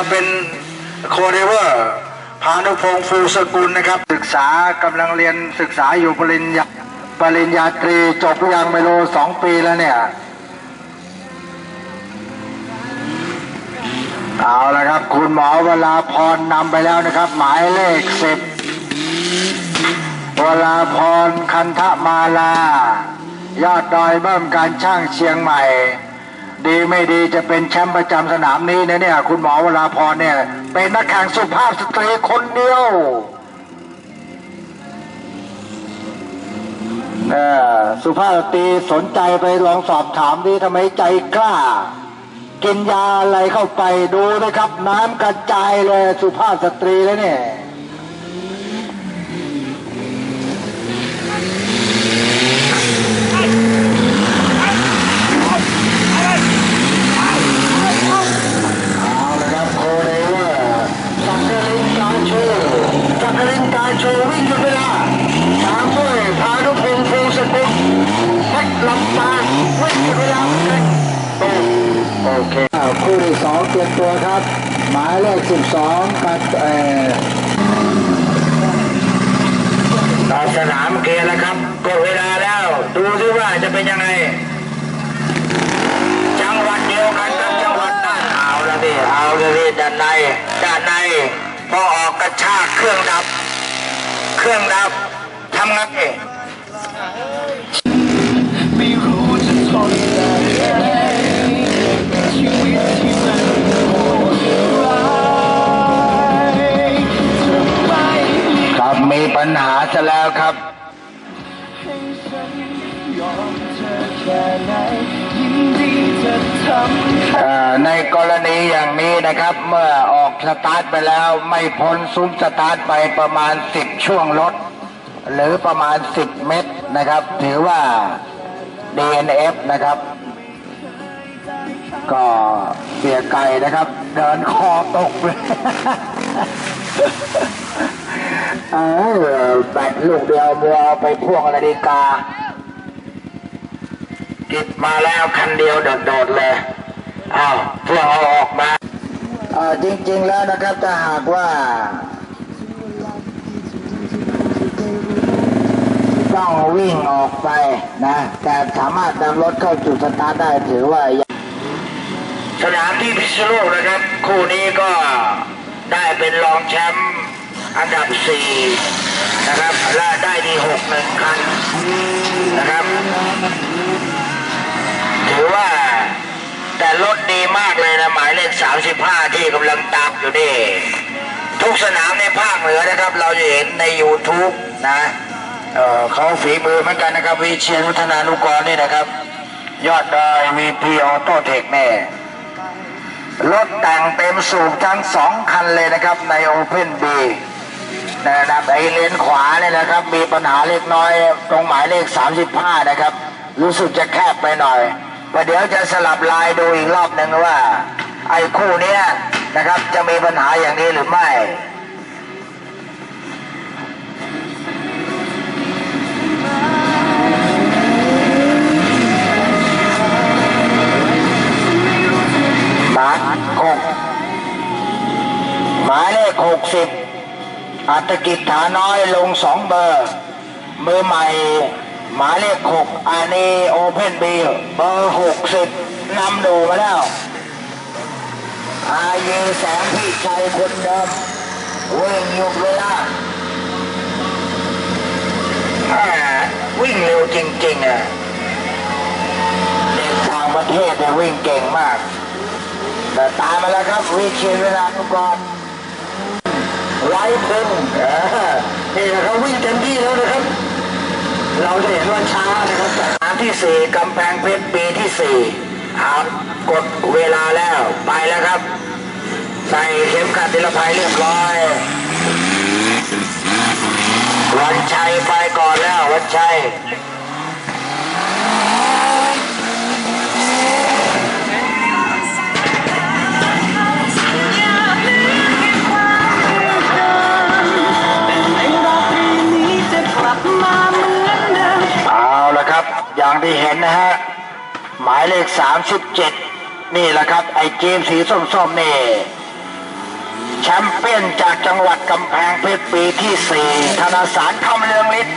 มาเป็นโคเดเวอร์พานุพงศ์ฟูสกุลนะครับ ศึกษากำลังเรียนศึกษาอยู่ปริญญาปริญญาตรีจบหรือยังไม่รู้สองปีแล้วเนี่ย เอาละครับ คุณหมอเวลาพรนำไปแล้วนะครับ หมายเลขสิบเวลาพรคันธมาลา ยอดดอยเบิ่มการช่างเชียงใหม่ ดีไม่ดีจะเป็นแชมป์ประจำสนามนี้นะเนี่ย คุณหมอเวลาพรเนี่ย เป็นนักแข่งสุภาพสตรีคนเดียวเออสุภาพสตรีสนใจไปลองสอบถามดิทำไมใจกล้า กินยาอะไรเข้าไปดูนะครับ น้ำกระจายเลยสุภาพสตรีแล้วเนี่ย เอาละครับโคเรเวอร์สักกลินการโชว์สักกลินการ โชว์วิ่งจนเวลาตามด้วยพานุพงศ์ภูสกุลเพชรลำปางวิ่งจนเวลาโอ้โอเคอ่าคู่ที่สองเตรียมตัวครับ หมายเลขสิบสองกับเอ่อตอสนามเกแล้วครับกดเวลาแล้ว ดูซิว่าจะเป็นยังไง จังหวัดเดียวกันกับจังหวัดน่านเอาละดิเอาละดิด้านในด้านในพอออกกระชากเครื่องดับ เครื่องดับทำไงไม่รู้จะทนได้ไหมชีวิตที่มันโหดร้ายจะไม่มีครับมีปัญหาซะแล้วครับให้ฉันยอมเธอแค่ไหนยินดีจะทำเอ่อในกรณีอย่างนี้ นะครับ เมื่อออกสตาร์ทไปแล้วไม่พ้นซุ้มสตาร์ทไปประมาณ 10 ช่วงรถ หรือประมาณ 10 เมตรนะครับ ถือว่า DNF นะครับ ก็เสียไก่นะครับ เดินคอตกเลยเออแบตลูกเดียวมัวไปพ่วงนาฬิกากิบมาแล้วคันเดียวโดดๆเลย อ้าวพวกเอาออกมา จริง ๆ แล้วนะครับถ้าหากว่า ต้องวิ่งออกไปนะ แต่สามารถนำรถเข้าจุดสตาร์ทได้ถือว่าสนามที่พิษณุโลกนะครับ คู่นี้ก็ได้เป็นรองแชมป์อันดับสี่นะครับและได้ที่หกหนึ่งครั้งนะครับ ถือว่า แต่รถดีมากเลยนะหมายเลข 35 ที่กำลังตามอยู่นี่ ทุกสนามในภาคเหนือนะครับ เราจะเห็นใน YouTube นะเเขาฝีมือเหมือนกันนะครับ วิเชียนวัฒนานุกรนี่นะครับ ยอดดอยวีพีออโต้เทคแน่รถแต่งเต็มสูบทั้งสองคันเลยนะครับใน Open B นะครับไอเลนขวาเนี่ยนะครับ มีปัญหาเล็กน้อยตรงหมายเลข 35 นะครับ รู้สึกจะแคบไปหน่อย ประเดี๋ยวจะสลับลายดูอีกรอบหนึ่งว่า ไอ้คู่เนี้ยนะครับจะมีปัญหาอย่างนี้หรือไม่หมายหกหมายเลขหกสิบอัตกิจฐาน้อยลงสองเบอร์ มือใหม่ หมายเลขหกอันนี้โอเพนบีเบอร์หกสิบนำดูมาแล้วอายุแสงพี่ชัยคนเดิมวิ่งอยู่เวลาวิ่งเร็วจริงๆอะเด็กต่างประเทศเนี่ยวิ่งเก่งมาก แต่ตามมาแล้วครับวิเชียนเวลานุกรไว้พุ่งนี่นะครับวิ่งเต็มที่แล้วนะครับ เราจะเห็นว่าช้านะครับสนาที่สี่กำแพงเพชรปีที่สี่เอากดเวลาแล้วไปแล้วครับ ใส่เข็มขัดนิรภัยเรียบร้อย วันชัยไปก่อนแล้ววันชัย 37 นี่แหละครับ ไอ้เจมสีส้มๆนี่แชมเปี้ยนจากจังหวัดกำแพงเพชรปีที่ 4 ธนาสารคำเลืองฤทธิ์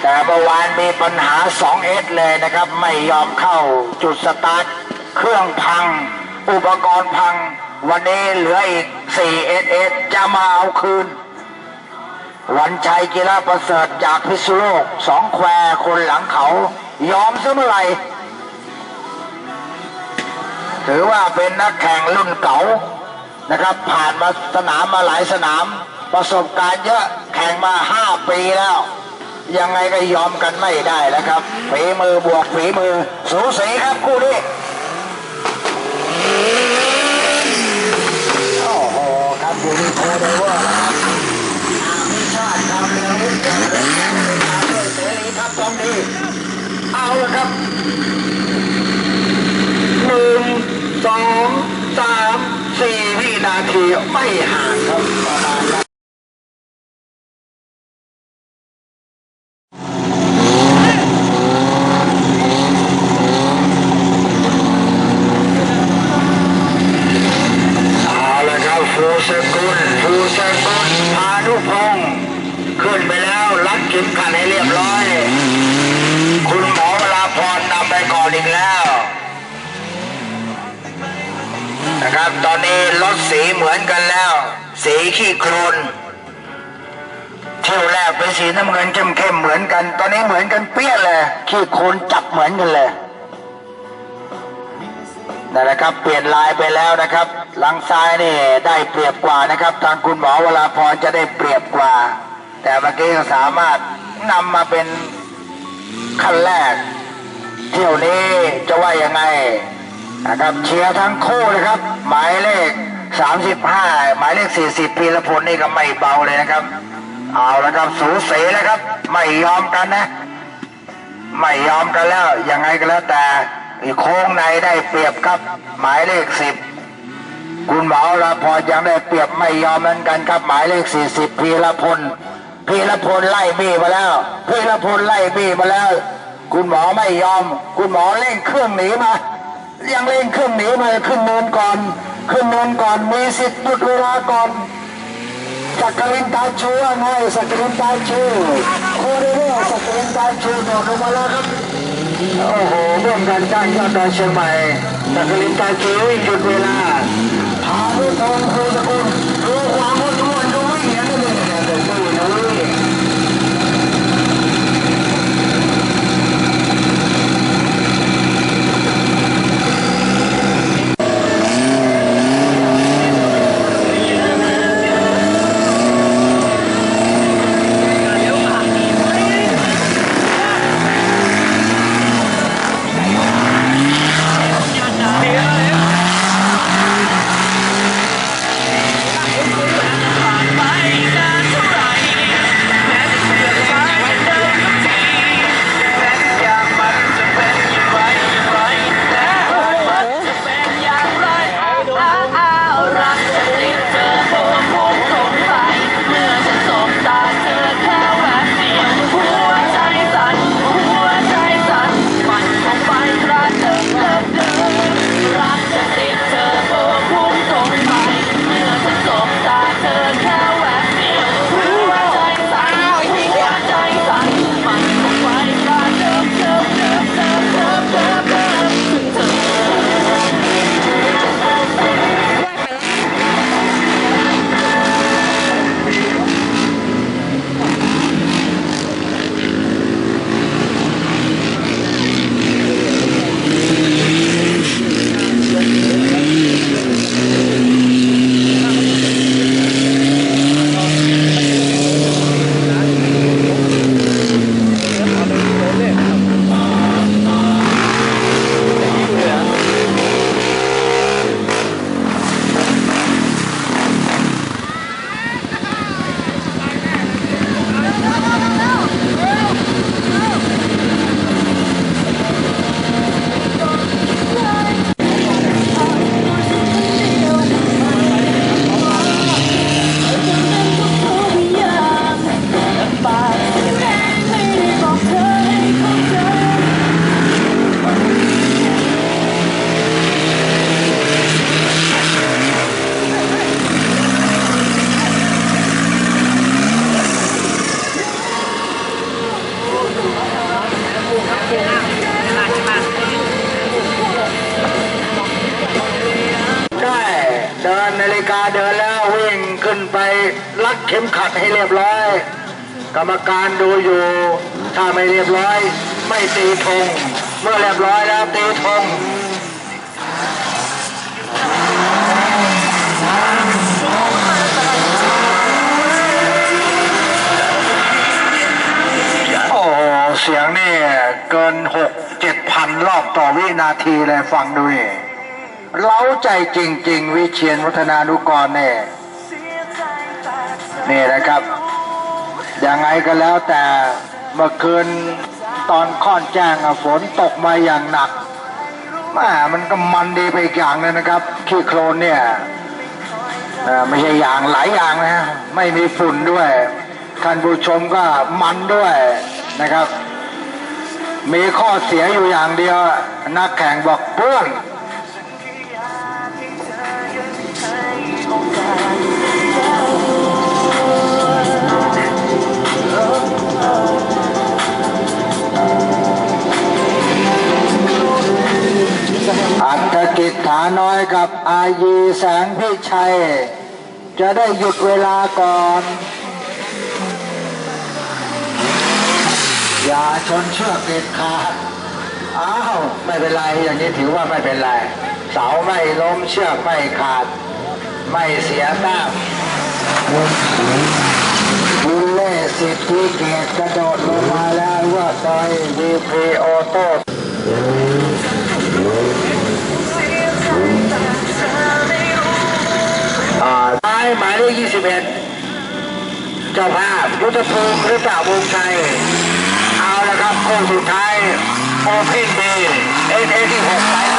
แต่เมื่อวานมีปัญหา 2S เลยนะครับ ไม่ยอมเข้าจุดสตาร์ท เครื่องพัง อุปกรณ์พัง วันนี้เหลืออีก 4SS จะมาเอาคืน วันชัยกีฬาประเสริฐจากพิษณุโลกสองแควคนหลังเขา ยอมซะเมื่อไหร่ ถือว่าเป็นนักแข่งรุ่นเก่านะครับ ผ่านมาสนามมาหลายสนาม ประสบการณ์เยอะแข่งมาห้าปีแล้ว ยังไงก็ยอมกันไม่ได้แล้วครับฝีมือบวกฝีมือ สูสีครับคู่นี้โอ้โหครับอยู่ที่โคเดเวอร์ครับอามิชาติำเรืองฤทธิ์เสรีครับตรงนี้เอาละครับหนึ่ง สองสามสี่วินาทีไม่ห่างครับประมาณนั้นเอาละครับฟูสกุลฟูสกุลพานุพงศ์ขึ้นไปแล้วรัดเข็มขัดให้เรียบร้อย คุณหมอเวลาพรนำไปก่อนอีกแล้ว นะครับ ตอนนี้รถสีเหมือนกันแล้ว สีขี้โครนเที่ยวแรกเป็นสีน้ำเงินเข้มๆเหมือนกัน ตอนนี้เหมือนกันเปี้ยเลย ขี้โคลนจับเหมือนกันเลยนั่นแหละครับ เปลี่ยนลายไปแล้วนะครับหลังซ้ายนี่ได้เปรียบกว่านะครับ ทางคุณหมอเวลาพรจะได้เปรียบกว่า แต่เมื่อกี้ก็สามารถนำมาเป็นขั้นแรก เที่ยวนี้จะว่า นะครับเชียร์ทั้งคู่นะครับ หมายเลข 35 หมายเลข 40พีรพลนี่ก็ไม่เบาเลยนะครับ เอาละครับสูสีแล้วครับ ไม่ยอมกันนะ ไม่ยอมกันแล้วยังไงก็แล้วแต่โค้งในได้เปรียบครับ หมายเลข 10 คุณหมอละพอยังได้เปรียบไม่ยอมเหมือนกันครับ หมายเลข 40พีรพลพีรพลไล่บี้มาแล้วพีรพลไล่บี้มาแล้ว คุณหมอไม่ยอม คุณหมอเร่งเครื่องหนีมา ยังเร่งเครื่องหนีมาขึ้นเนินก่อน ขึ้นเนินก่อนมีสิทธิ์หยุดเวลาก่อนสักกลินตาชูว่าไงสักกลินตาชูโคเดเวอร์สักกลินตาชูโดดลงมาแล้วครับโอ้โหร่วมกันจ้างยอดดอยเชียงใหม่สักกลินตาชูหยุดเวลาพาด้วยทองครูสกุล เดินแล้ววิ่งขึ้นไปรัดเข็มขัดให้เรียบร้อย กรรมการดูอยู่ ถ้าไม่เรียบร้อย ไม่ตีธงเมื่อเรียบร้อยแล้วตีธงโอ้เสียงนี่เกินหกเจ็ดพันรอบต่อวินาทีเลยฟังดูนี่ เล้าใจจริง ๆ วิเชียนวัฒนานุกรเนี่ยนี่นะครับ ยังไงก็แล้วแต่เมื่อคืนตอนค่อนแจ้งอะฝนตกมาอย่างหนักแม่มันก็มันดีไปอีกอย่างเลยนะครับ ขี้โคลนเนี่ยไม่ใช่อย่างหลายอย่างนะไม่มีฝุ่นด้วยท่านผู้ชมก็มันด้วยนะครับ มีข้อเสียอยู่อย่างเดียว นักแข่งบอกเปื้อน อัตกิจฐาน้อยกับอายีแสงพิชัย จะได้หยุดเวลาก่อน อย่าชนเชือกเด็ดขาดอ้าวไม่เป็นไรอย่างนี้ถือว่าไม่เป็นไร เสาไม่ล้มเชือกไม่ขาด ไม่เสียแต้มบุลเล่สิทธิเกตกระโดดลงมาแล้วว่าซอยวีพีโอโต้ เจ้าภาพยุทธภูมิหรือเปล่าวงชัยเอาละครับคู่สุดท้ายโอเพนเดย์เอเอที่6ไป